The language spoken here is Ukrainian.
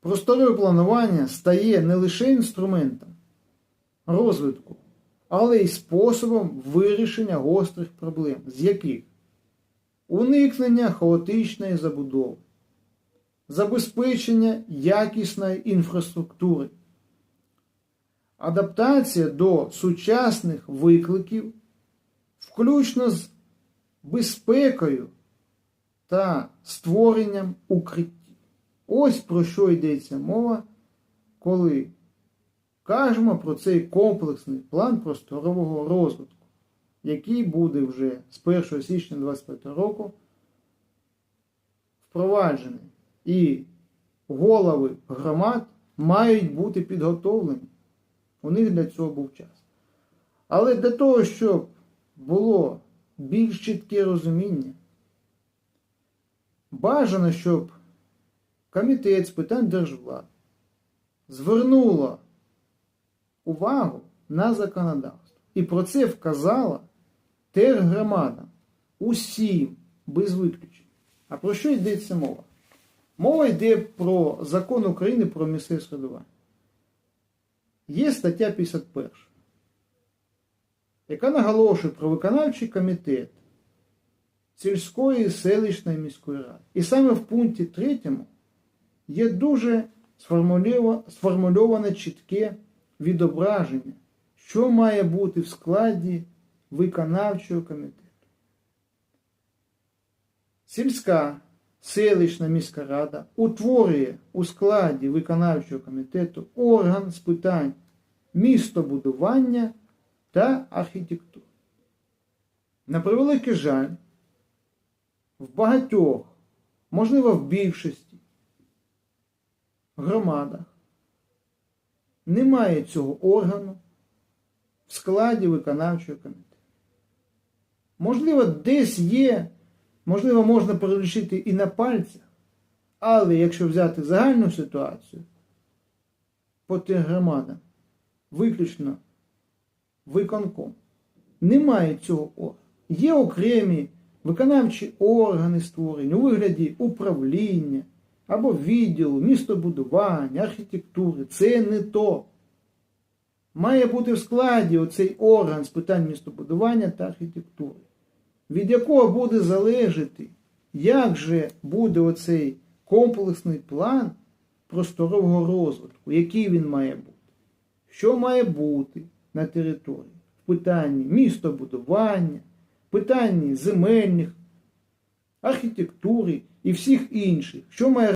Просторове планування стає не лише інструментом розвитку, але й способом вирішення гострих проблем, з яких уникнення хаотичної забудови, забезпечення якісної інфраструктури, адаптація до сучасних викликів, включно з безпекою та створенням укриттів. Ось про що йдеться мова, коли кажемо про цей комплексний план просторового розвитку, який буде вже з 1 січня 2025 року впроваджений. І голови громад мають бути підготовлені. У них для цього був час. Але для того, щоб було більш чітке розуміння, бажано, щоб Комітет з питань держвлад звернуло увагу на законодавство. І про це вказала тергромадам усім без виключень. А про що йдеться мова? Мова йде про закон України про місцеве самоврядування. Є стаття 51, яка наголошує про виконавчий комітет сільської селищної міської ради. І саме в пункті 3 є дуже сформульоване чітке відображення, що має бути в складі виконавчого комітету. Сільська селищна міська рада утворює у складі виконавчого комітету орган з питань містобудування та архітектури. На превеликий жаль, в багатьох, можливо, в більшості громадах немає цього органу в складі виконавчого комітету. Можливо, десь є, можливо, можна перелічити і на пальцях, але якщо взяти загальну ситуацію по тих громадам, виключно виконком, немає цього органу. Є окремі виконавчі органи створені у вигляді управління або відділу, містобудування, архітектури. Це не то. Має бути в складі оцей орган з питань містобудування та архітектури, від якого буде залежати, як же буде оцей комплексний план просторового розвитку, який він має бути, що має бути на території в питанні містобудування, в питанні земельних, архітектури і всіх інших, що має